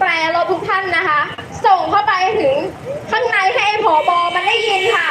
แปรรบทุกท่านนะคะ ส่งเข้าไปถึงข้างในให้ผอบอมันได้ยินค่ะ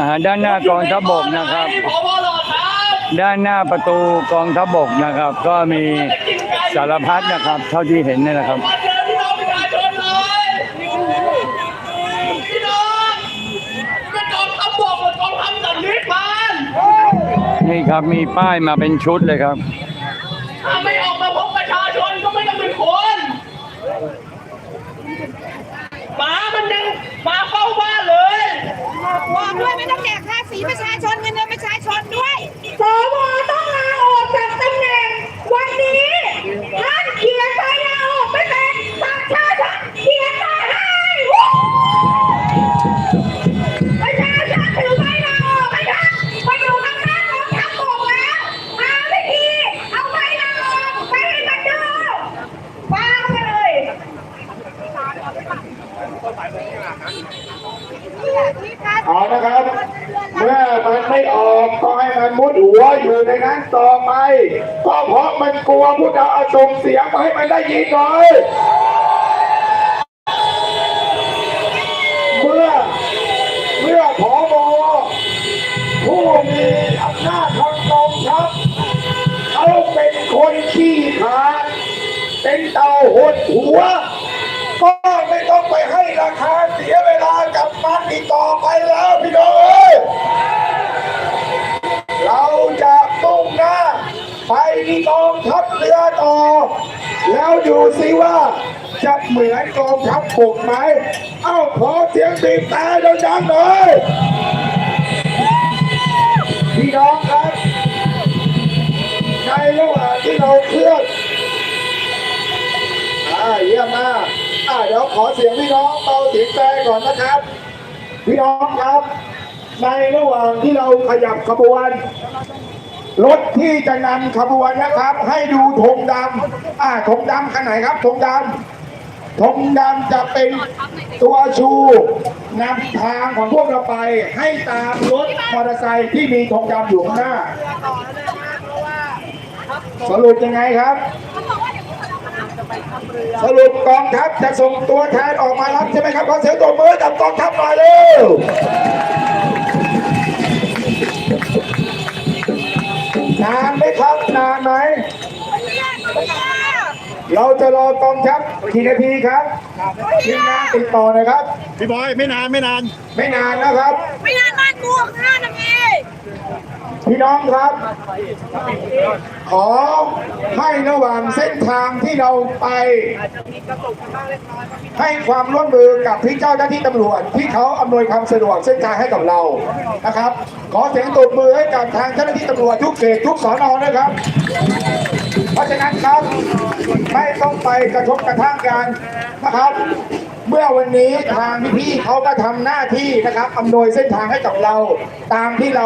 อ่าด้านหน้ากองทัพบกนะครับ ด้านหน้าประตูกองทัพบกนะครับ ก็มีสารพัดนะครับ เท่าที่เห็นนี่นะครับมาเจอพี่น้องประชาชนเละครับนี่ครับมีป้ายมาเป็นชุดเลยครับ เอานะครับ เมื่อมันไม่ออกก็ให้มันมุดหัวอยู่ในนั้นต่อไปก็เพราะมันกลัวพุทธเอาส่งเสียงมาให้มันได้ยินหน่อยเมื่อเมื่อผอบผู้มีอำนาจทางกองทัพเขาเป็นคนขี้ขาดเป็นเต่าหดหัว ให้ราคาเสียเวลากับมันอีกต่อไปแล้วพี่น้องเอ้ยเราจะมุ่งหน้าไปที่กองทัพเรือต่อ แล้วดูสิว่าจะเหมือนกองทัพบกไหม เอ้าขอเสียงบีบแต่ดังๆหน่อยพี่น้องครับในระหว่างที่เราเคลื่อน อ่าเยี่ยมมากอ่าเดี๋ยวขอเสียงพี่น้องเบาเสียงแต่ก่อนนะครับ พี่น้องครับ ในระหว่างที่เราขยับขบวน รถที่จะนำขบวนนะครับ ให้ดูธงดำอ่าธงดำขนาดไหนครับธงดำธงดำจะเป็นตัวชูนำทางของพวกเราไป ให้ตามรถมอเตอร์ไซค์ที่มีธงดำอยู่ข้างหน้าสรุปยังไงครับ สรุปกองทัพจะส่งตัวแทนออกมารับใช่ไหมครับขอเสียงตบมือกับกองทัพหน่อยเร็วนานไหมครับนานไหมเราจะรอกองทัพกี่นาทีครับทีมงานติดต่อหน่อยครับ พี่บอยไม่นานไม่นาน ไม่นานนะครับ ไม่นานบ้านกูห้านาที พี่น้องครับ ขอให้ระหว่างเส้นทางที่เราไป ให้ความร่วมมือกับพี่เจ้าหน้าที่ตำรวจ ที่เขาอำนวยความสะดวกเส้นทางให้กับเรานะครับ ขอเสียงตบมือให้กับทางเจ้าหน้าที่ตำรวจทุกเขตทุกสอนอนะครับ เพราะฉะนั้นครับไม่ต้องไปกระทบกระทั่งกันนะครับเมื่อวันนี้ทางพี่ๆเขาก็ทำหน้าที่นะครับอำนวยเส้นทางให้กับเราตามที่เรา